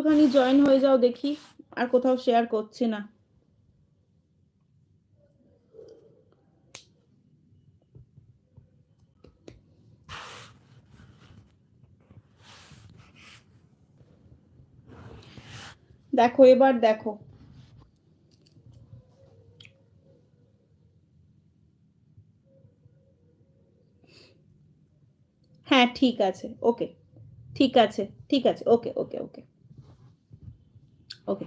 একটুখানি জয়েন হয়ে যাও দেখি, আর কোথাও শেয়ার করছি না। দেখো, এবার দেখো। হ্যাঁ ঠিক আছে ওকে ঠিক আছে ঠিক আছে ওকে ওকে ওকে ওকে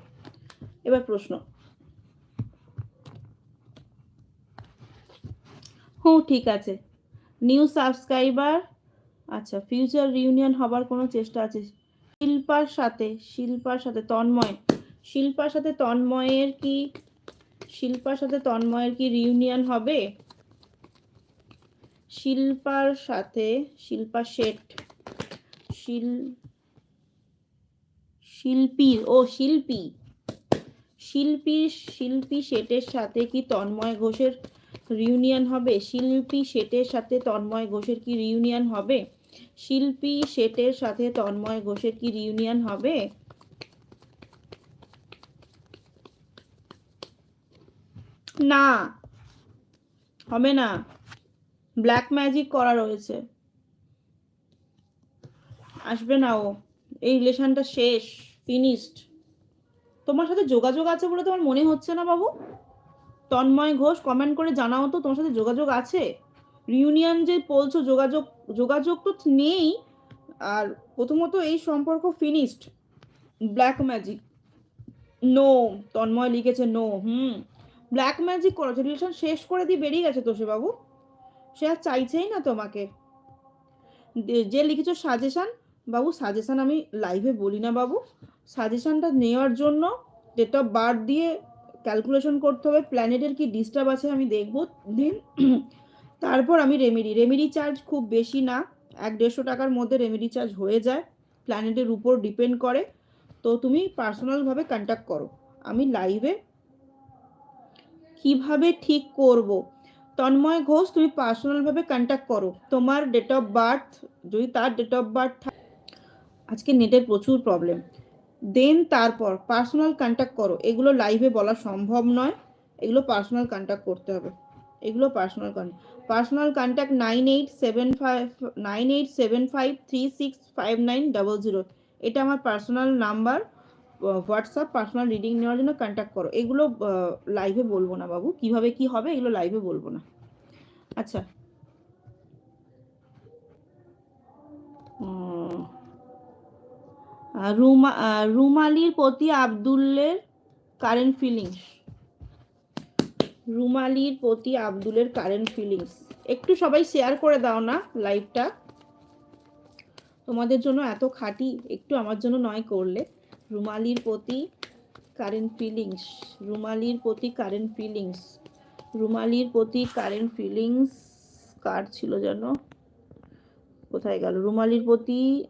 এবার প্রশ্ন। হুম ঠিক আছে। নিউ সাবস্ক্রাইবার আচ্ছা ফিউচার রিউনিয়ন হবার কোনো চেষ্টা আছে? শিল্পার সাথে শিল্পার সাথে তন্ময় শিল্পার সাথে তন্ময়ের কি, শিল্পার সাথে তন্ময়ের কি রিউনিয়ন হবে? শিল্পার সাথে, শিল্পা শেঠ, শিল শিল্পীর ও শিল্পী। শিল্পী শিল্পী শেঠের সাথে কি তন্ময় ঘোষের রিউনিয়ন হবে? শিল্পী শেঠের সাথে তন্ময় ঘোষের কি রিউনিয়ন হবে? শিল্পী শেঠের সাথে তন্ময় ঘোষের কি রিউনিয়ন হবে? না হবে না। ব্ল্যাক ম্যাজিক করা রয়েছে। আসবে না ও। এই রিলেশনটা শেষ। ফিনিশড। তোমার সাথে যোগাযোগ আছে বলে তোমার মনে হচ্ছে না বাবু। তন্ময় ঘোষ কমেন্ট করে জানাও তো, তোমার সাথে যোগাযোগ আছে? রিউনিয়ন যে বলছো, যোগাযোগ যোগাযোগ তো নেই। আর প্রথমত এই সম্পর্ক finished black magic no Tanmoy লিখেছে নো হুম। ব্ল্যাক ম্যাজিক করো রিলেশন শেষ করে দিয়ে বেরিয়ে গেছে তো সে বাবু। সে আর চাইছেই না তোমাকে। যে লিখেছো সাজেশন বাবু সাজেশান আমি লাইভে বলি না বাবু। সাজেশানটা নেওয়ার জন্য ডেট অফ বার্থ দিয়ে ক্যালকুলেশন করতে হবে প্ল্যানেটের কি ডিস্টার্ব আছে আমি দেখব। দেন তারপর আমি রেমেডি রেমেডি চার্জ খুব বেশি না, এক দেড়শো টাকার মধ্যে রেমেডি চার্জ হয়ে যায় প্ল্যানেটের উপর ডিপেন্ড করে। তো তুমি পার্সোনালভাবে কন্ট্যাক্ট করো। আমি লাইভে কীভাবে ঠিক করব? তন্ময় ঘোষ, তুমি পার্সোনালভাবে কন্ট্যাক্ট করো। তোমার ডেট অফ বার্থ যদি তার ডেট অফ বার্থ আজকে নেটের প্রচুর প্রবলেম দেন তারপর পার্সোনাল কন্ট্যাক্ট করো। এগুলো লাইভে বলা সম্ভব নয়। এগুলো পার্সোনাল কন্ট্যাক্ট করতে হবে। এগুলো personal contact personal contact nine eight seven five nine eight seven five three six five nine double zero এটা আমার personal number WhatsApp personal reading নেওয়ার জন্য কন্ট্যাক্ট করো। এগুলো লাইভে বলব না বাবু। কীভাবে কি হবে এগুলো লাইভে বলব না। আচ্ছা রুমা রুমালির প্রতি আবদুল্লের কারেন্ট ফিলিংস রুমালির প্রতি আবদুলের কারেন্ট ফিলিংস একটু সবাই শেয়ার করে দাও না লাইভটা তোমাদের জন্য এত খাটি, একটু আমার জন্য নয় করলে। রুমালির প্রতি কারেন্ট ফিলিংস রুমালির প্রতি কারেন্ট ফিলিংস রুমালির প্রতি কারেন্ট ফিলিংস কার ছিল যেন? কোথায় গেল? রুমালির প্রতি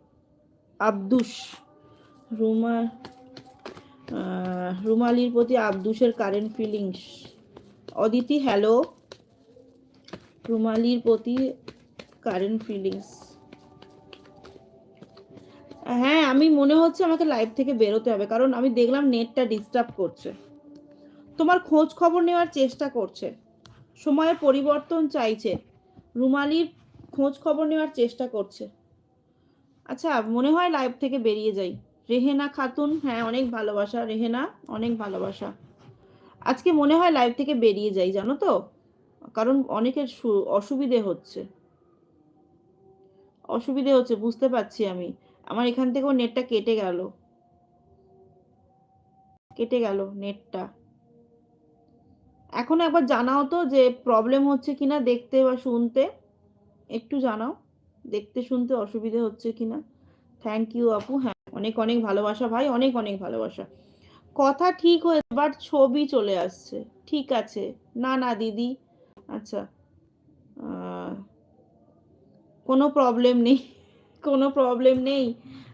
আবদুস। রুমা রুমালির প্রতি আবদুসের কারেন্ট ফিলিংস অদিতি হ্যালো রুমালির প্রতি কারেন্ট ফিলিংস হ্যাঁ আমি, মনে হচ্ছে আমাকে লাইভ থেকে বেরোতে হবে, কারণ আমি দেখলাম নেটটা ডিস্টার্ব করছে। তোমার খোঁজ খবর নেওয়ার চেষ্টা করছে। সময়ের পরিবর্তন চাইছে। রুমালির খোঁজ খবর নেওয়ার চেষ্টা করছে। আচ্ছা মনে হয় লাইভ থেকে বেরিয়ে যাই। রেহেনা খাতুন হ্যাঁ অনেক ভালোবাসা। রেহেনা, অনেক ভালোবাসা। আজকে মনে হয় লাইভ থেকে বেরিয়ে যাই, জানো তো? কারণ অনেকের অসুবিধে হচ্ছে। অসুবিধে হচ্ছে, বুঝতে পারছি আমি। আমার এখান থেকেও নেটটা কেটে গেল। কেটে গেল নেটটা এখন একবার জানাও তো যে প্রবলেম হচ্ছে কিনা দেখতে বা শুনতে। একটু জানাও, দেখতে শুনতে অসুবিধে হচ্ছে কিনা। থ্যাংক ইউ আপু। হ্যাঁ অনেক অনেক ভালোবাসা ভাই, অনেক অনেক ভালোবাসা। কথা ঠিক হয়ে বাট ছবি চলে আসছে। ঠিক আছে। না না, দিদি। আচ্ছা। কোনো প্রবলেম নেই। কোনো প্রবলেম নেই।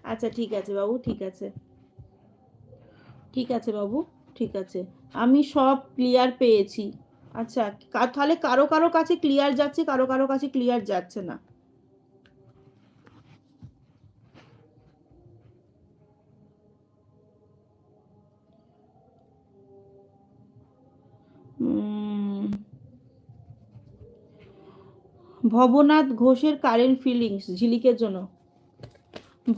আচ্ছা ঠিক আছে বাবু, ঠিক আছে। ঠিক আছে বাবু, ঠিক আছে। আমি সব ক্লিয়ার পেয়েছি। আচ্ছা তাহলে কারও কারও কাছে ক্লিয়ার যাচ্ছে, কারও কারও কাছে ক্লিয়ার যাচ্ছে না। ভবনাথ ঘোষের কারেন্ট ফিলিংস, ঝিলিকের জন্য।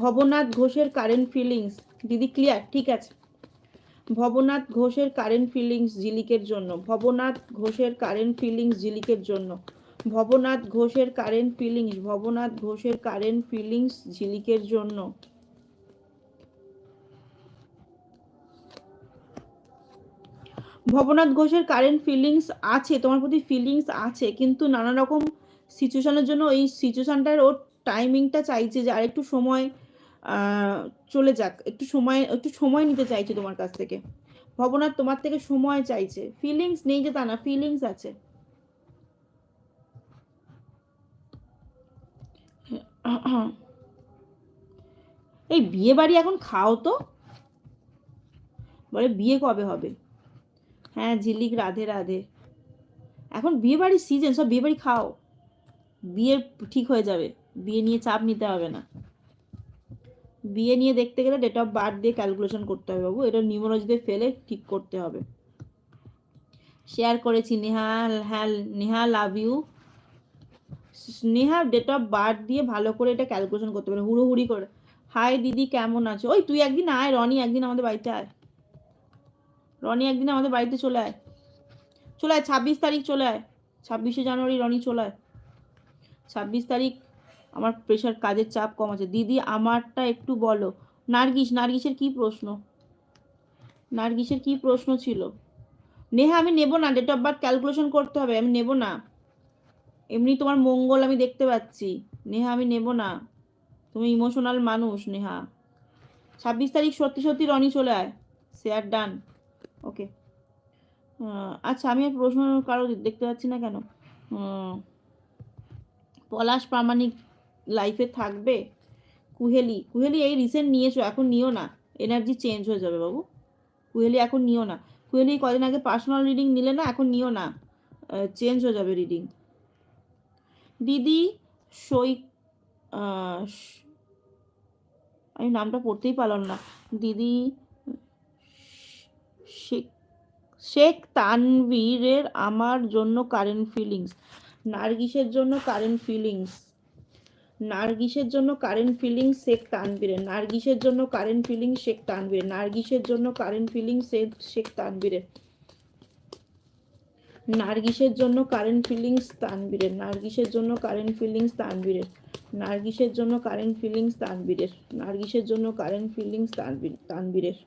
ভবনাথ ঘোষের কারেন্ট ফিলিংস, দিদি ক্লিয়ার ঠিক আছে। ভবনাথ ঘোষের কারেন্ট ফিলিংস, ঝিলিকের জন্য। ভবনাথ ঘোষের কারেন্ট ফিলিংস, ঝিলিকের জন্য। ভবনাথ ঘোষের কারেন্ট ফিলিংস, ভবনাথ ঘোষের কারেন্ট ফিলিংস, ঝিলিকের জন্য। ভবনাথ ঘোষের কারেন্ট ফিলিংস আছে, তোমার প্রতি ফিলিংস আছে, কিন্তু নানা রকম সিচুয়েশনের জন্য এই সিচুয়েশনটার ওর টাইমিংটা চাইছে যে আর একটু সময় চলে যাক। একটু সময় একটু সময় নিতে চাইছে তোমার কাছ থেকে। ভবনাথ, তোমার থেকে সময় চাইছে। ফিলিংস নেই যে তা না ফিলিংস আছে। এই বিয়ে বাড়ি এখন খাও তো। বলে, বিয়ে কবে হবে? হ্যাঁ ঝিলিক, রাধে রাধে। এখন বিয়ে বাড়ির সিজন সব বিয়ে বাড়ি খাও। বিয়ে ঠিক হয়ে যাবে। বিয়ে নিয়ে চাপ নিতে হবে না। বিয়ে নিয়ে দেখতে গেলে ডেট অফ বার্থ দিয়ে ক্যালকুলেশন করতে হবে বাবু। এটা নিউমোলজিতে ফেলে ঠিক করতে হবে। শেয়ার করেছি। নেহাল হ্যাঁ Neha love you Neha date of birth দিয়ে ভালো করে এটা ক্যালকুলেশন করতে পারে। হুড়োহুড়ি করে। হাই দিদি, কেমন আছো? ওই তুই একদিন আয়, রনি একদিন আমাদের বাড়িতে আয়। রনি একদিন আমাদের বাড়িতে চলে আয়। চলে আয়, ছাব্বিশ তারিখ চলে আয়। ছাব্বিশে জানুয়ারি রনি চলে আয়। ছাব্বিশ তারিখ আমার প্রেশার কাজের চাপ কম আছে। দিদি, আমারটা একটু বলো। নার্গিস, নার্গিসের কি প্রশ্ন? নার্গিসের কি প্রশ্ন ছিল? নেহা, আমি নেব না। ডেট অফ বার্থ ক্যালকুলেশন করতে হবে। আমি নেব না। এমনি তোমার মঙ্গল আমি দেখতে পাচ্ছি। নেহা, আমি নেব না। তুমি ইমোশনাল মানুষ, নেহা। ছাব্বিশ তারিখ সত্যি সত্যি রনি চলে আয়। শেয়ার ডান ওকে আচ্ছা আমি আর প্রশ্ন কারও দেখতে পাচ্ছি না কেন? পলাশ প্রামাণিক লাইফে থাকবে? কুহেলি কুহেলি এই রিসেন্ট নিয়েছো, এখন নিও না। এনার্জি চেঞ্জ হয়ে যাবে বাবু। কুহেলি, এখন নিও না। কুহেলি কদিন আগে পার্সোনাল রিডিং নিলে না, এখন নিও না। চেঞ্জ হয়ে যাবে রিডিং দিদি সই আমি নামটা পড়তেই পারলাম না। দিদি শেখ শেখ তানভীরের আমার জন্য কারেন্ট ফিলিংস নার্গিসের জন্য কারেন্ট ফিলিংস। নার্গিসের জন্য কারেন্ট ফিলিংস, শেখ তানবীরের নার্গিসের জন্য কারেন্ট ফিলিংস, শেখ তানবীরের নার্গিসের জন্য কারেন্ট ফিলিংস, শেখ তানবীরের নার্গিসের জন্য কারেন্ট ফিলিংস তানবীরের নার্গিসের জন্য কারেন্ট ফিলিংস তানবীরের নার্গিসের জন্য কারেন্ট ফিলিংস তানবীরের নার্গিসের জন্য কারেন্ট ফিলিংস তানবীর তানবীরের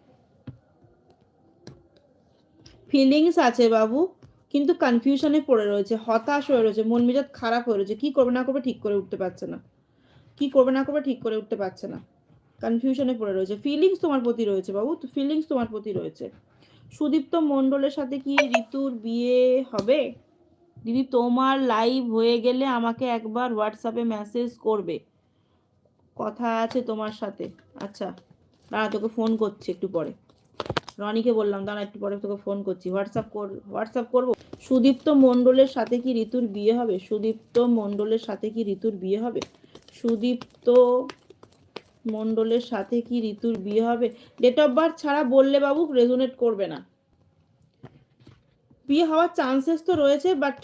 ফিলিংস আছে বাবু। কিন্তু কনফিউশনে পড়ে রয়েছে, হতাশ হয়ে রয়েছে, মন মেজাজ খারাপ হয়ে রয়েছে, কি করবে না করবে ঠিক করে উঠতে পারছে না। কি করবে না করবে ঠিক করে উঠতে পারছে না। কনফিউশনে পড়ে রয়েছে। ফিলিংস তোমার প্রতি রয়েছে বাবু ফিলিংস তোমার প্রতি রয়েছে। সুদীপ্ত মণ্ডলের সাথে কি ঋতুর বিয়ে হবে? দিদি, তোমার লাইভ হয়ে গেলে আমাকে একবার হোয়াটসঅ্যাপে মেসেজ করবে। কথা আছে তোমার সাথে। আচ্ছা দাঁড়া, তোকে ফোন করছি একটু পরে। রনিকে বললাম, দাঁড়া, একটু পরে তোকে ফোন করছি। হোয়াটসঅ্যাপ কর হোয়াটসঅ্যাপ করব? সুদীপ্ত মণ্ডলের সাথে কি ঋতুর বিয়ে হবে? সুদীপ্ত মণ্ডলের সাথে কি ঋতুর বিয়ে হবে? সুদীপ্ত মণ্ডলের সাথে কি ঋতুর বিয়ে হবে? ডেট অফ বার্থ ছাড়া বললে বাবু রেজোনেট করবে না। বিয়ে হওয়ার চান্সেস তো রয়েছে বাট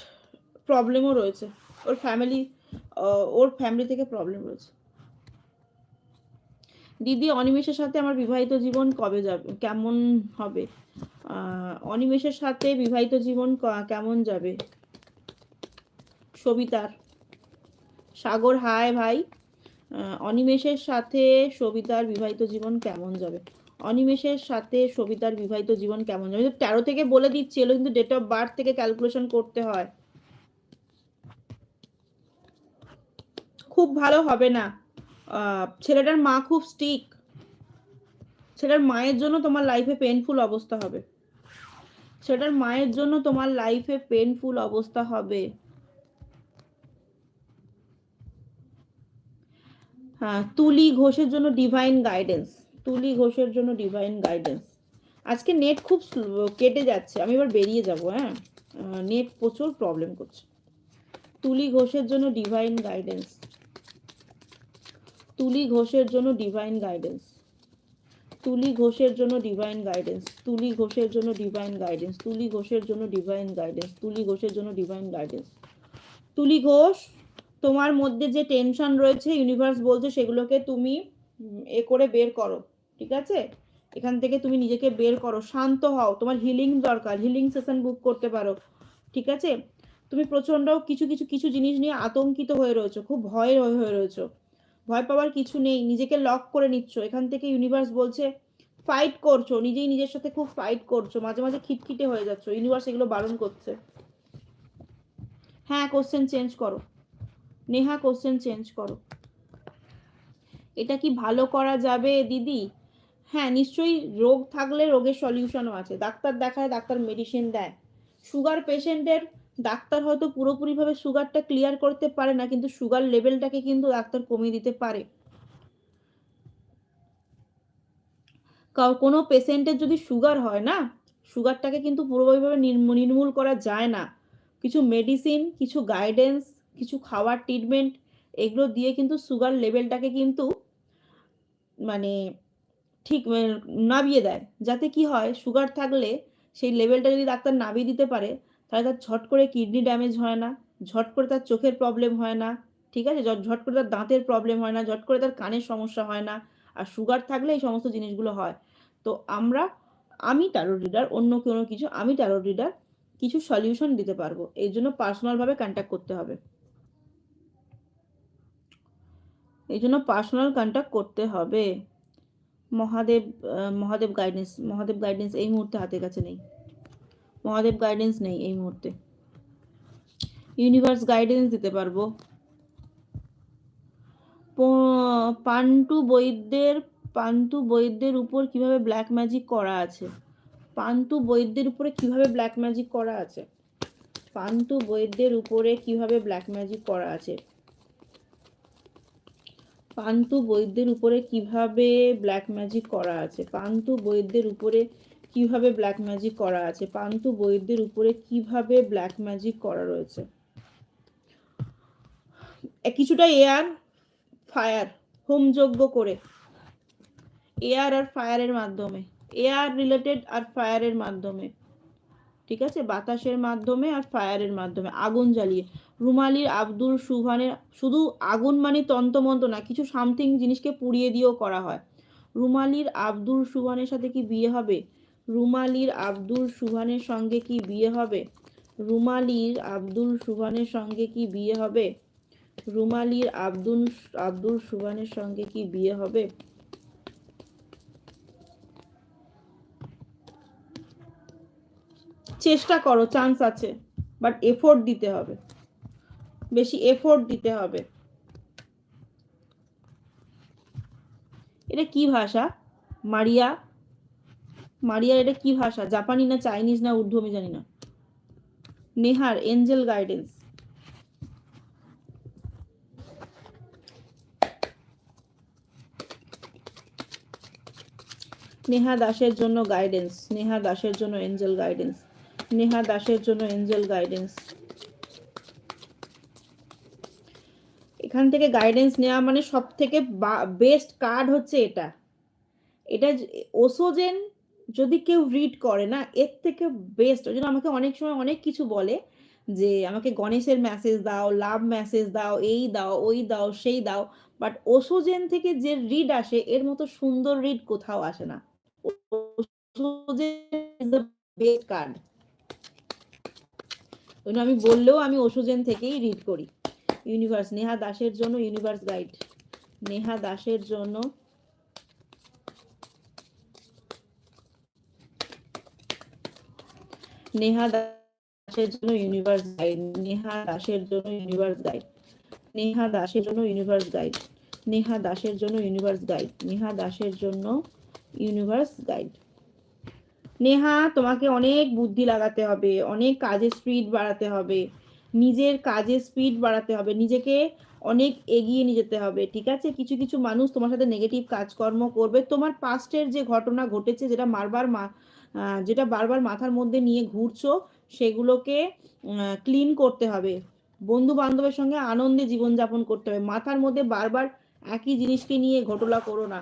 প্রবলেমও রয়েছে। ওর ফ্যামিলি ওর ফ্যামিলি থেকে প্রবলেম রয়েছে। দিদি অনিমেষের সাথে আমার বিবাহিত জীবন কবে যাবে? কেমন হবে? অনিমেষের সাথে বিবাহিত জীবন কেমন যাবে? সবিতার। সাগর হায় ভাই। অনিমেষের সাথে সবিতার বিবাহিত জীবন কেমন যাবে? অনিমেষের সাথে সবিতার বিবাহিত জীবন কেমন যাবে? তেরো থেকে বলে দিচ্ছি, এগুলো কিন্তু ডেট অফ বার্থ থেকে ক্যালকুলেশন করতে হয়। খুব ভালো হবে না। ছেলেটার মা খুব স্টিক ছেলেটার মায়ের জন্য তোমার লাইফে পেনফুল অবস্থা হবে। ছেলেটার মায়ের জন্য তোমার লাইফে পেনফুল অবস্থা হবে। হ্যাঁ তুলি ঘোষের জন্য ডিভাইন গাইডেন্স তুলি ঘোষের জন্য ডিভাইন গাইডেন্স আজকে নেট খুব কেটে যাচ্ছে। আমি এবার বেরিয়ে যাব হ্যাঁ? নেট প্রচুর প্রবলেম করছে। তুলি ঘোষের জন্য ডিভাইন গাইডেন্স তুলি ঘোষের জন্য ডিভাইন গাইডেন্স তুলি ঘোষের জন্য ডিভাইন গাইডেন্স তুলি ঘোষের জন্য ডিভাইন গাইডেন্স তুলি ঘোষের জন্য ডিভাইন গাইডেন্স তুলি ঘোষের জন্য ডিভাইন গাইডেন্স তুলি ঘোষ, তোমার মধ্যে যে টেনশন রয়েছে ইউনিভার্স বলছে সেগুলোকে তুমি এ করে বের করো, ঠিক আছে? এখান থেকে তুমি নিজেকে বের করো, শান্ত হও। তোমার হিলিং দরকার হিলিং সেশন বুক করতে পারো, ঠিক আছে? তুমি প্রচণ্ড কিছু কিছু কিছু জিনিস নিয়ে আতঙ্কিত হয়ে রয়েছো, খুব ভয় হয়ে রয়েছো। ভয় পাওয়ার কিছু নেই, নিজেকে লক করে নিচ্ছ। এখান থেকে ইউনিভার্স বলছে ফাইট করছ, নিজেই নিজের সাথে খুব ফাইট করছ, মাঝে মাঝে খিটখিটে হয়ে যাচ্ছ ইউনিভার্স এগুলো বারণ করছে। হ্যাঁ কোশ্চেন চেঞ্জ করো। নেহা কোশ্চেন চেঞ্জ করো। এটা কি ভালো করা যাবে, দিদি? হ্যাঁ নিশ্চয়ই রোগ থাকলে রোগের সলিউশনও আছে। ডাক্তার দেখায়, ডাক্তার মেডিসিন দেয়। সুগার পেশেন্টের ডাক্তার হয়তো পুরোপুরিভাবে সুগারটা ক্লিয়ার করতে পারে না, কিন্তু সুগার লেভেলটাকে কিন্তু ডাক্তার কমিয়ে দিতে পারে। কোনো পেশেন্টের যদি সুগার হয় না সুগারটাকে কিন্তু পুরোপুরিভাবে নির্মূ- নির্মূল করা যায় না। কিছু মেডিসিন কিছু গাইডেন্স কিছু খাওয়ার ট্রিটমেন্ট এগুলো দিয়ে কিন্তু সুগার লেভেলটাকে কিন্তু মানে ঠিক নামিয়ে দেয়। যাতে কি হয় সুগার থাকলে সেই লেভেলটা যদি ডাক্তার নামিয়ে দিতে পারে তাহলে তার ঝট করে কিডনি ড্যামেজ হয় না, ঝট করে তার চোখের প্রবলেম হয় না, ঠিক আছে? ঝট- করে তার দাঁতের প্রবলেম হয় না, ঝট করে তার কানের সমস্যা হয় না, আর সুগার থাকলে এই সমস্ত জিনিসগুলো হয়। তো আমরা, আমি ট্যারো রিডার অন্য কোনো কিছু, আমি ট্যারো রিডার কিছু সলিউশন দিতে পারব। এই জন্য পার্সোনালভাবে কন্ট্যাক্ট করতে হবে। এই জন্য পার্সোনাল কন্ট্যাক্ট করতে হবে। মহাদেব মহাদেব গাইডেন্স মহাদেব গাইডেন্স এই মুহূর্তে হাতের কাছে নেই। মহাদেব গাইডেন্স নেই এই মুহূর্তে। ইউনিভার্স গাইডেন্স দিতে পারব। পান্টু বৈদ্যের পান্তু বৈদ্যের উপর কীভাবে ব্ল্যাক ম্যাজিক করা আছে? পান্তু বৈদ্যের উপরে কীভাবে ব্ল্যাক ম্যাজিক করা আছে? পান্তু বৈদ্যের উপরে কীভাবে ব্ল্যাক ম্যাজিক করা আছে? পান্তু বৈদ্যের উপরে কীভাবে ব্ল্যাক ম্যাজিক করা আছে? পান্তু বৈদ্যের উপরে কীভাবে ব্ল্যাক ম্যাজিক করা আছে? পান্তু বৈদ্যের উপরে কীভাবে ব্ল্যাক ম্যাজিক করা রয়েছে? কিছুটা এয়ার ফায়ার হোম হোমযজ্ঞ করে। এয়ার আর ফায়ারের মাধ্যমে। এয়ার রিলেটেড আর ফায়ারের মাধ্যমে। ঠিক আছে? বাতাসের মাধ্যমে আর ফায়ারের মাধ্যমে। আগুন জ্বালিয়ে। রুমালির, আব্দুল, সুভানের, শুধু আগুন মানে তন্তমন্ত না, কিছু সামথিং জিনিসকে পুড়িয়ে দিয়েও করা হয়। রুমালির, আব্দুল, সুভানের সাথে কি বিয়ে হবে? রুমালির আব্দুল সুভানের সঙ্গে কি বিয়ে হবে? রুমালির আব্দুল সুভানের সঙ্গে কি বিয়ে হবে? রুমালির আব্দুল আব্দুল সুভানের সঙ্গে কি বিয়ে হবে? চেষ্টা করো চান্স আছে বাট এফোর্ট দিতে হবে। বেশি এফোর্ট দিতে হবে। এটা কি ভাষা? মারিয়া মারিয়া, এটা কি ভাষা? জাপানি না চাইনিজ না উর্দু, আমি জানি না। নেহার, এঞ্জেল গাইডেন্স। নেহা দাসের জন্য গাইডেন্স। নেহা দাসের জন্য এঞ্জেল গাইডেন্স। নেহা দাসের জন্য এঞ্জেল গাইডেন্স। এখান থেকে গাইডেন্স নেওয়া মানে সব থেকে বেস্ট কার্ড হচ্ছে এটা। এটা ওসোজেন যদি কেউ রিড করে না, এর থেকে বেস্ট ওই জন্য আমাকে অনেক সময় অনেক কিছু বলে যে, আমাকে গণেশের মেসেজ দাও লাভ মেসেজ দাও, এই দাও, ওই দাও, সেই দাও। বাট ওসোজেন থেকে যে রিড আসে, এর মতো সুন্দর রিড কোথাও আসে না। কার্ড ওই আমি বললেও আমি ওসোজেন থেকেই রিড করি। ইউনিভার্স নেহা দাসের জন্য ইউনিভার্স গাইড নেহা দাসের জন্য নেহা দাসের জন্য ইউনিভার্স গাইড নেহা দাসের জন্য ইউনিভার্স গাইড নেহা দাসের জন্য ইউনিভার্স গাইড নেহা দাসের জন্য ইউনিভার্স গাইড নেহা দাসের জন্য ইউনিভার্স গাইড নেহা, তোমাকে অনেক বুদ্ধি লাগাতে হবে, অনেক কাজের স্পিড বাড়াতে হবে, নিজের কাজের স্পিড বাড়াতে হবে, নিজেকে অনেক এগিয়ে নিয়ে যেতে হবে, ঠিক আছে? কিছু কিছু মানুষ তোমার সাথে নেগেটিভ কাজকর্ম করবে, তোমার পাস্টের যে ঘটনা ঘটেছে, যেটা বারবার মা যেটা বারবার মাথার মধ্যে নিয়ে ঘুরছো, সেগুলোকে ক্লিন করতে হবে। বন্ধু বান্ধবের সঙ্গে আনন্দে জীবনযাপন করতে হবে। মাথার মধ্যে বারবার একই জিনিসকে নিয়ে ঘটলা করো না।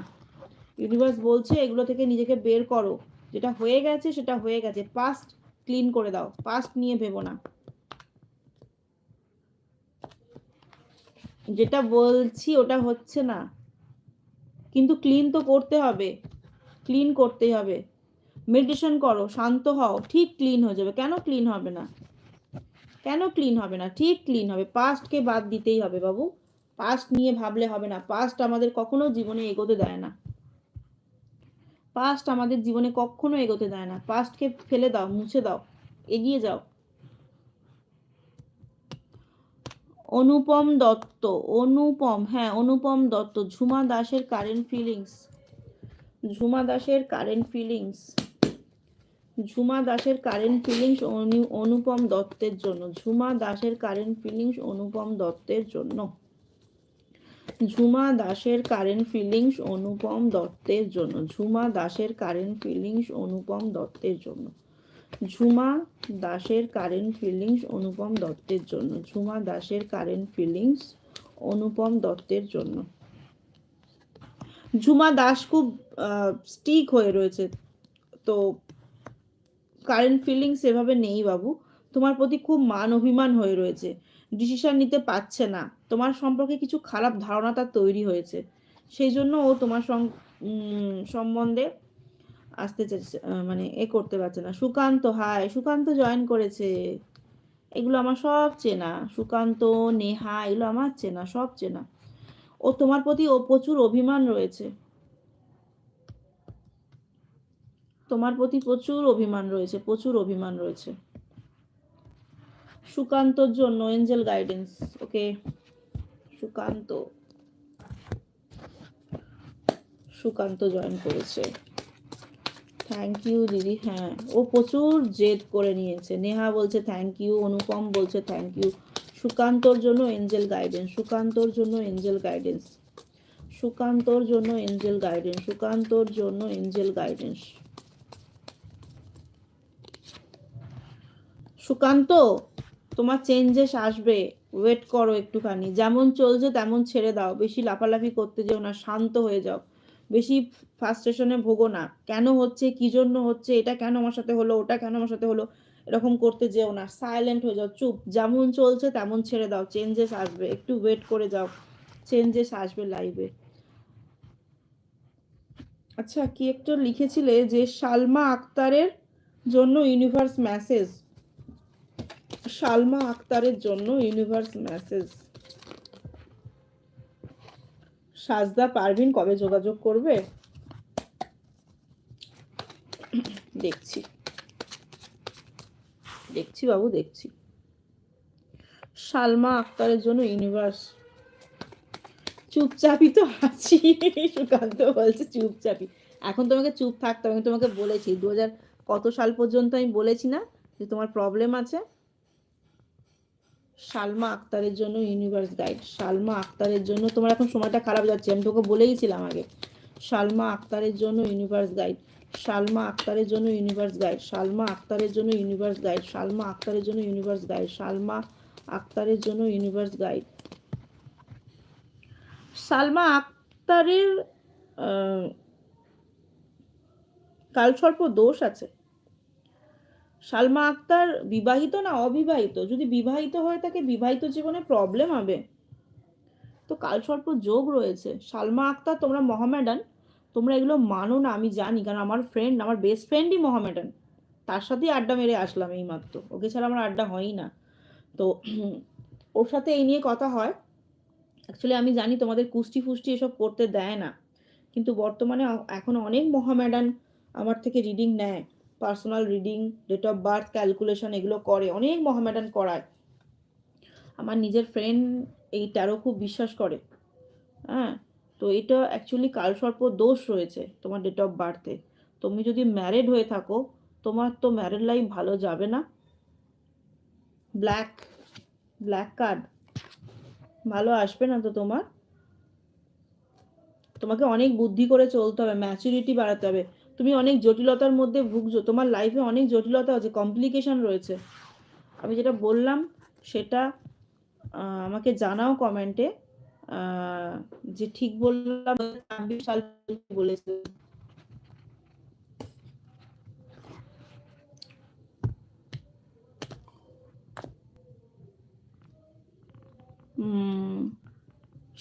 ইউনিভার্স বলছে, এগুলো থেকে নিজেকে বের করো। যেটা হয়ে গেছে, সেটা হয়ে গেছে। পাস্ট ক্লিন করে দাও। পাস্ট নিয়ে ভেবো না। যেটা বলছি, ওটা হচ্ছে না। কিন্তু ক্লিন তো করতে হবে। ক্লিন করতেই হবে। মেডিটেশন করো, শান্ত হও, ঠিক ক্লিন হয়ে যাবে। কেন ক্লিন হবে না? কেন ক্লিন হবে না? ঠিক ক্লিন হবে। পাস্টকে বাদ দিতেই হবে বাবু। পাস্ট নিয়ে ভাবলে হবে না। পাস্ট আমাদের কখনো জীবনে এগোতে দেয় না। পাস্ট আমাদের জীবনে কখনো এগোতে দেয় না। পাস্টকে ফেলে দাও, মুছে দাও। এগিয়ে যাও। অনুপম দত্ত, অনুপম হ্যাঁ অনুপম দত্ত, ঝুমা দাসের কারেন্ট ফিলিংস ঝুমা দাসের কারেন্ট ফিলিংস ঝুমা দাসের কারেন্ট ফিলিংস অনুপম দত্তের জন্য। ঝুমা দাসের কারেন্ট ফিলিংস অনুপম দত্তের জন্য। ঝুমা দাসের কারেন্ট ফিলিংস অনুপম দত্তের জন্য। ঝুমা দাসের কারেন্ট ফিলিংস অনুপম দত্তের জন্য। ঝুমা দাসের কারেন্ট ফিলিংস অনুপম দত্তের জন্য। ঝুমা দাসের কারেন্ট ফিলিংস অনুপম দত্তের জন্য। ঝুমা দাস খুব স্টিক হয়ে রয়েছে। তো কারেন্ট ফিলিংস সেভাবে নেই বাবু। তোমার প্রতি খুব মান অভিমান হয়ে রয়েছে। ডিসিশন নিতে পারছে না। তোমার সম্পর্কে কিছু খারাপ ধারণা তার তৈরি হয়েছে। সেই জন্য ও তোমার সম্বন্ধে আসতে মানে এ করতে পারছে না। সুকান্ত হাই সুকান্ত জয়েন করেছে। এগুলো আমার সব চেনা। সুকান্ত, নেহা, এগুলো আমার চেনা, সব চেনা। ও তোমার প্রতি ও প্রচুর অভিমান রয়েছে। তোমার প্রতি প্রচুর অভিমান রয়েছে, প্রচুর অভিমান রয়েছে। সুকান্তর জন্য angel guidance okay Sukanta. Sukanta join করেছে। থ্যাংক ইউ দিদি হ্যাঁ। ও প্রচুর জেদ করে নিয়েছে। নেহা বলছে থ্যাংক ইউ অনুপম বলছে থ্যাংক ইউ সুকান্তর জন্য এঞ্জেল গাইডেন্স সুকান্তর জন্য এঞ্জেল গাইডেন্স সুকান্তর জন্য এঞ্জেল গাইডেন্স সুকান্তর জন্য এঞ্জেল গাইডেন্স সুকান্ত, তোমার চেঞ্জেস আসবে। ওয়েট করো একটুখানি। যেমন চলছে তেমন ছেড়ে দাও। বেশি লাফালাফি করতে যেও না, শান্ত হয়ে যাও। বেশি ফার্স্টেশনে ভোগো না। কেন হচ্ছে? কি জন্য হচ্ছে? এটা কেন আমার সাথে হলো? ওটা কেন আমার সাথে হলো? এরকম করতে যেও না। সাইলেন্ট হয়ে যাও। চুপ। যেমন চলছে তেমন ছেড়ে দাও। চেঞ্জেস আসবে। একটু ওয়েট করে যাও। চেঞ্জেস আসবে লাইভে আচ্ছা কি একটু লিখেছিলে যে, সালমা আক্তারের জন্য ইউনিভার্স মেসেজ সালমা আক্তারের জন্য ইউনিভার্স মেসেজ সাজদা পারভিন কবে যোগাযোগ করবে? দেখছি। দেখছি বাবু, দেখছি। সালমা আক্তারের জন্য ইউনিভার্স চুপচাপই তো আছি, সুকান্ত বলছে চুপচাপই। এখন তোমাকে চুপ থাকতে আমি তোমাকে বলেছি, দু হাজার কত সাল পর্যন্ত আমি বলেছি না যে তোমার প্রবলেম আছে? সালমা আক্তারের জন্য ইউনিভার্স গাইড সালমা আক্তারের জন্য, তোমার এখন সময়টা খারাপ যাচ্ছে, আমি তোকে বলেইছিলাম আগে। সালমা আক্তারের জন্য ইউনিভার্স গাইড সালমা আক্তারের জন্য ইউনিভার্স গাইড সালমা আক্তারের জন্য ইউনিভার্স গাইড সালমা আক্তারের জন্য ইউনিভার্স গাইড সালমা আক্তারের জন্য ইউনিভার্স গাইড সালমা আক্তারের কালসর্প দোষ আছে। সালমা আক্তার বিবাহিত না অবিবাহিত? যদি বিবাহিত হয়ে থাকে বিবাহিত জীবনে প্রবলেম হবে। তো কালসর্প যোগ রয়েছে। সালমা আক্তার, তোমরা মহামেডান, তোমরা এগুলো মানো না, আমি জানি, কারণ আমার ফ্রেন্ড আমার বেস্ট ফ্রেন্ডই মহামেডান। তার সাথেই আড্ডা মেরে আসলাম এই মাত্র ওকে ছাড়া আমার আড্ডা হয়ই না। তো ওর সাথে এই নিয়ে কথা হয়। অ্যাকচুয়ালি আমি জানি তোমাদের কুষ্টি ফুষ্টি এসব করতে দেয় না। কিন্তু বর্তমানে এখন অনেক মহামেডান আমার থেকে রিডিং নেয়। Personal reading date of birth calculation এগুলো করে, অনেক মহামেডান করায়। আমার নিজের ফ্রেন্ড এই ট্যারো খুব বিশ্বাস করে। হ্যাঁ তো এটা অ্যাকচুয়ালি কালসর্প দোষ রয়েছে তোমার ডেট অফ বার্থে তুমি যদি ম্যারেড হয়ে থাকো, তোমার তো ম্যারেড লাইফ ভালো যাবে না। ব্ল্যাক ব্ল্যাক কার্ড ভালো আসবে না তো তোমার? তোমাকে অনেক বুদ্ধি করে চলতে হবে ম্যাচুরিটি বাড়াতে হবে। তুমি অনেক জটিলতার মধ্যে ভুগছো, তোমার লাইফে অনেক জটিলতা আছে কমপ্লিকেশন রয়েছে। আমি যেটা বললাম, সেটা আমাকে জানাও কমেন্টে যে ঠিক বললাম বলেছে।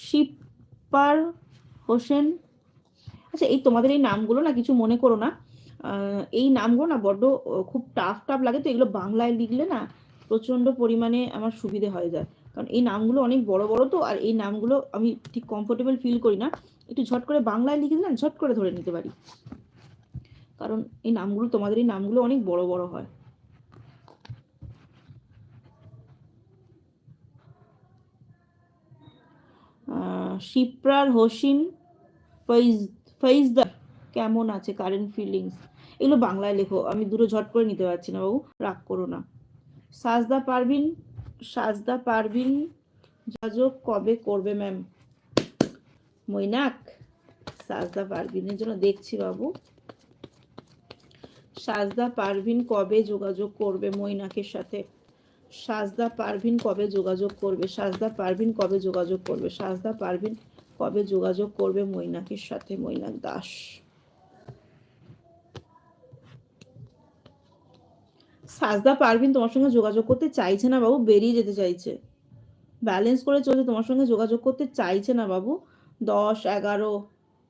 শিপার হোসেন আচ্ছা এই তোমাদের এই নামগুলো না কিছু মনে করো না। এই নামগুলো না বড্ড খুব টাফ টাফ লাগে তো। এগুলো বাংলায় লিখলে না প্রচণ্ড পরিমাণে আমার সুবিধে হয়ে যায়। কারণ এই নামগুলো অনেক বড় বড় তো, আর এই নামগুলো আমি ঠিক কমফোর্টেবল ফিল করি না। একটু ঝট করে বাংলায় লিখে দিলাম, ঝট করে ধরে নিতে পারি। কারণ এই নামগুলো, তোমাদের এই নামগুলো অনেক বড় বড় হয়। শিপ্রার হোসিন ফৈজ ফৈজদার কেমন আছে কারেন্ট ফিলিংস এগুলো বাংলায় লেখো, আমি দুটো ঝট করে নিতে পারছি না বাবু, রাগ করো না। সাজদা পারবিন সাজদা পারবিন যোগাযোগ কবে করবে ম্যাম মৈনাক, সাজদা পারবিনের জন্য দেখছি বাবু। সাজদা পারভিন কবে যোগাযোগ করবে মৈনাকের সাথে? সাজদা পারভিন কবে যোগাযোগ করবে? সাজদা পারভিন কবে যোগাযোগ করবে? সাজদা পারভিন কবে যোগাযোগ করবে মৈনাকের সাথে? মৈনাক দাস। সাজদা পারভিন তোমার সঙ্গে যোগাযোগ করতে চাইছে না বাবু, বেরিয়ে যেতে চাইছে। ব্যালেন্স করে চলছে, তোমার সঙ্গে যোগাযোগ করতে চাইছে না বাবু। দশ, এগারো,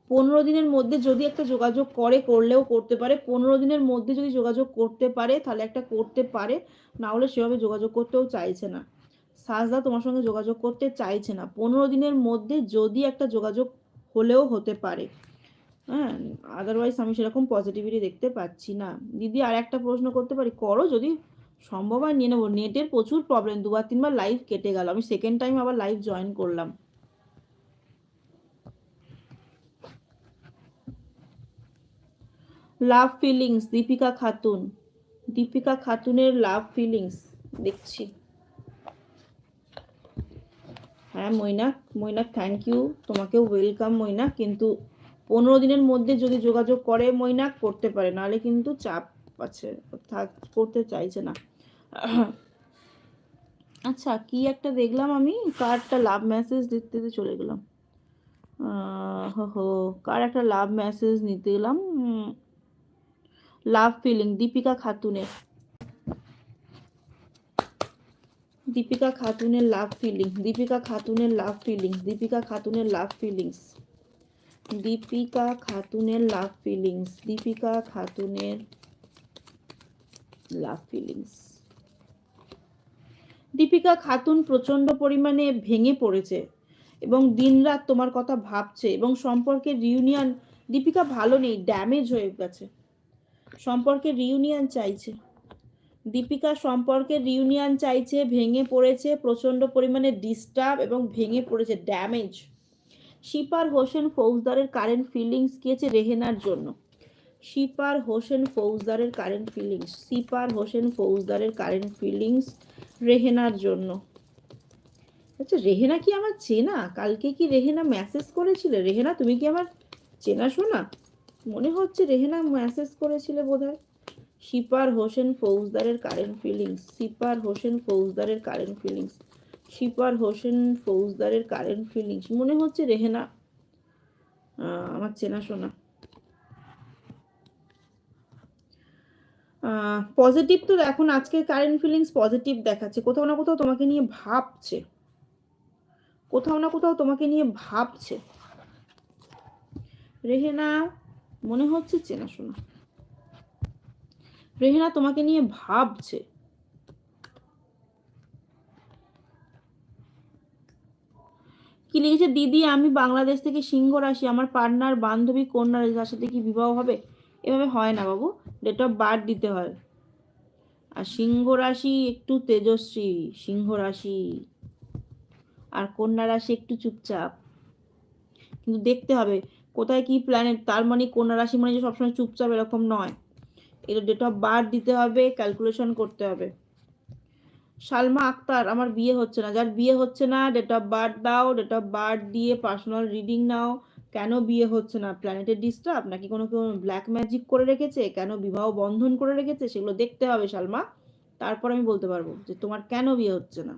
পনেরো দিনের মধ্যে যদি একটা যোগাযোগ করে, করলেও করতে পারে। পনেরো দিনের মধ্যে যদি যোগাযোগ করতে পারে, তাহলে একটা করতে পারে। না হলে সেভাবে যোগাযোগ করতেও চাইছে না। সাজদা তোমার সঙ্গে যোগাযোগ করতে চাইছে না। পনেরো দিনের মধ্যে যদি একটা যোগাযোগ হলেও হতে পারে। হ্যাঁ আদারওয়াইজ আমি সেরকম পজিটিভিটি দেখতে পাচ্ছি না। দিদি আর একটা প্রশ্ন করতে পারি? করো, যদি সম্ভব হয় নিয়ে নেব। নেটের প্রচুর প্রবলেম দুবার, তিনবার লাইভ কেটে গেল। আমি সেকেন্ড টাইম আবার লাইভ জয়েন করলাম। লাভ ফিলিংস দীপিকা খাতুন দীপিকা খাতুনের লাভ ফিলিংস দেখছি। হ্যাঁ মৈনাক মৈনাক থ্যাংক ইউ তোমাকেও ওয়েলকাম মৈনাক। কিন্তু পনেরো দিনের মধ্যে যদি যোগাযোগ করে মৈনাক, করতে পারে। নাহলে কিন্তু চাপ আছে। থাক, করতে চাইছে না। আচ্ছা কি একটা দেখলাম আমি? কারটা লাভ মেসেজ দিতে দিতে চলে গেলাম। হো হো। কার একটা লাভ মেসেজ নিতে গেলাম? লাভ ফিলিং দীপিকা খাতুনের। দীপিকা খাতুনের লাভ ফিলিং দীপিকা খাতুনের লাভ ফিলিংস দীপিকা খাতুনের লাভ ফিলিংস দীপিকা খাতুনের লাভ ফিলিংস দীপিকা খাতুনের লাভ ফিলিংস দীপিকা খাতুন প্রচণ্ড পরিমাণে ভেঙে পড়েছে এবং দিনরাত তোমার কথা ভাবছে এবং সম্পর্কের রিউনিয়ন দীপিকা ভালো নেই ড্যামেজ হয়ে গেছে। সম্পর্কে রিউনিয়ন চাইছে। দীপিকা সম্পর্কের রিউনিয়ন চাইছে, ভেঙে পড়েছে প্রচণ্ড পরিমাণে ডিস্টার্ব এবং ভেঙে পড়েছে ড্যামেজ শিপার হোসেন ফৌজদারের কারেন্ট ফিলিংস কি রেহেনার জন্য? শিপার হোসেন ফৌজদারের কারেন্ট ফিলিংস শিপার হোসেন ফৌজদারের কারেন্ট ফিলিংস রেহেনার জন্য। আচ্ছা রেহেনা কি আমার চেনা? কালকে কি রেহেনা মেসেজ করেছিলে? রেহেনা, তুমি কি আমার চেনা শোনা? মনে হচ্ছে রেহেনা মেসেজ করেছিলে বোধহয়। শিপার হোসেন ফৌজদারের কারেন্ট ফিলিংস, শিপার হোসেন ফৌজদারের কারেন্ট ফিলিংস, শিপার হোসেন ফৌজদারের কারেন্ট ফিলিংস। মনে হচ্ছে রেহেনা আমার চেনা শোনা। পজিটিভ তো এখন আজকের কারেন্ট ফিলিংস পজিটিভ দেখাচ্ছে। কোথাও না কোথাও তোমাকে নিয়ে ভাবছে। কোথাও না কোথাও তোমাকে নিয়ে ভাবছে। রেহেনা, মনে হচ্ছে চেনাশোনা রেহেনা তোমাকে নিয়ে ভাবছে। কি লিখেছে? দিদি, আমি বাংলাদেশ থেকে সিংহ রাশি আমার পার্টনার বান্ধবী কন্যা তার সাথে কি বিবাহ হবে? এভাবে হয় না বাবু। ডেট অফ বার্থ দিতে হয়। আর সিংহ রাশি একটু তেজস্বী। সিংহ রাশি আর কন্যা রাশি একটু চুপচাপ। কিন্তু দেখতে হবে, কোথায় কি প্ল্যানেট তার মানে কন্যা রাশি মানে যে সবসময় চুপচাপ এরকম নয়। এটা ডেট অফ বার্থ দিতে হবে ক্যালকুলেশন করতে হবে। সালমা আক্তার, আমার বিয়ে হচ্ছে না। যার বিয়ে হচ্ছে না ডেট অফ বার্থ দাও ডেট অফ বার্থ দিয়ে পার্সোনাল রিডিং নাও। কেন বিয়ে হচ্ছে না? প্ল্যানেটের ডিস্টার্ব নাকি কোনো কেউ ব্ল্যাক ম্যাজিক করে রেখেছে? কেন বিবাহ বন্ধন করে রেখেছে? সেগুলো দেখতে হবে সালমা। তারপর আমি বলতে পারব যে, তোমার কেন বিয়ে হচ্ছে না?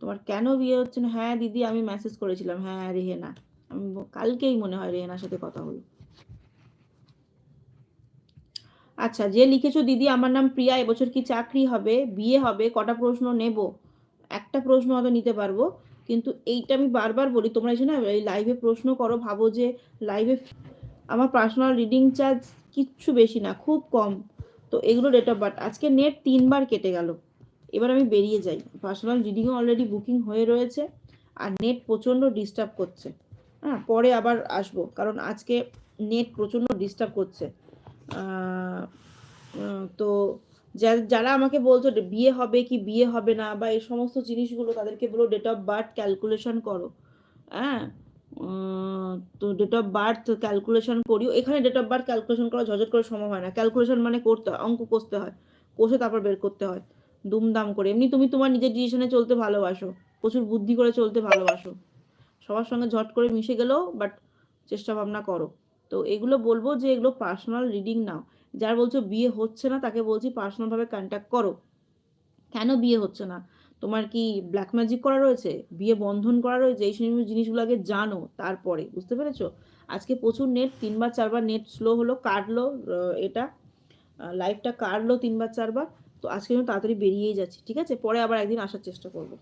তোমার কেন বিয়ে হচ্ছে না? হ্যাঁ দিদি, আমি মেসেজ করেছিলাম। হ্যাঁ রেহেনা। আমি কালকেই মনে হয় রেহেনার সাথে কথা হলো। আচ্ছা যে লিখেছো, দিদি, আমার নাম প্রিয়া, এবছর কি চাকরি হবে? বিয়ে হবে? কটা প্রশ্ন নেব? একটা প্রশ্ন হয়তো নিতে পারব, কিন্তু এইটা আমি বারবার বলি, তোমরা এসে না, এই লাইভে প্রশ্ন করো, ভাবো যে লাইভে আমার পার্সোনাল রিডিং চার্জ কিচ্ছু বেশি না, খুব কম। তো এগুলো ডেট অফ বার্থ আজকে নেট তিনবার কেটে গেল। এবার আমি বেরিয়ে যাই। পার্সোনাল রিডিংও অলরেডি বুকিং হয়ে রয়েছে, আর নেট প্রচণ্ড ডিস্টার্ব করছে। হ্যাঁ পরে আবার আসব, কারণ আজকে নেট প্রচণ্ড ডিস্টার্ব করছে। তো যারা আমাকে বলছো বিয়ে হবে কি বিয়ে হবে না বা এই সমস্ত জিনিসগুলো তাদেরকে বলো ডেট অফ বার্থ ক্যালকুলেশন করো। হ্যাঁ? তো ডেট অফ বার্থ ক্যালকুলেশন করিও। এখানে ডেট অফ বার্থ ক্যালকুলেশন করা ঝঝট করে সম্ভব হয় না। ক্যালকুলেশন মানে করতে হয়, অঙ্ক কষতে হয়, কষে তারপর বের করতে হয়, দুমদাম করে। এমনি তুমি তোমার নিজের ডিসিশনে চলতে ভালোবাসো, প্রচুর বুদ্ধি করে চলতে ভালোবাসো। সবার সঙ্গে ঝট করে মিশে গেলেও বাট চেষ্টা ভাবনা করো। তো এগুলো বলব যে এগুলো পার্সোনাল রিডিং নাও। যার বলছো বিয়ে হচ্ছে না, তাকে বলছি পার্সোনালভাবে কন্ট্যাক্ট করো। কেন বিয়ে হচ্ছে না? তোমার কি ব্ল্যাক ম্যাজিক করা রয়েছে? বিয়ে বন্ধন করা রয়েছে? এই সমস্ত জিনিসগুলো আগে জানো তারপরে, বুঝতে পেরেছ? আজকে প্রচুর নেট তিনবার চারবার নেট স্লো হলো, কাটলো এটা লাইফটা কাটলো তিনবার চারবার। তো আজকে আমি তাড়াতাড়ি বেরিয়েই যাচ্ছি, ঠিক আছে? পরে আবার একদিন আসার চেষ্টা করব।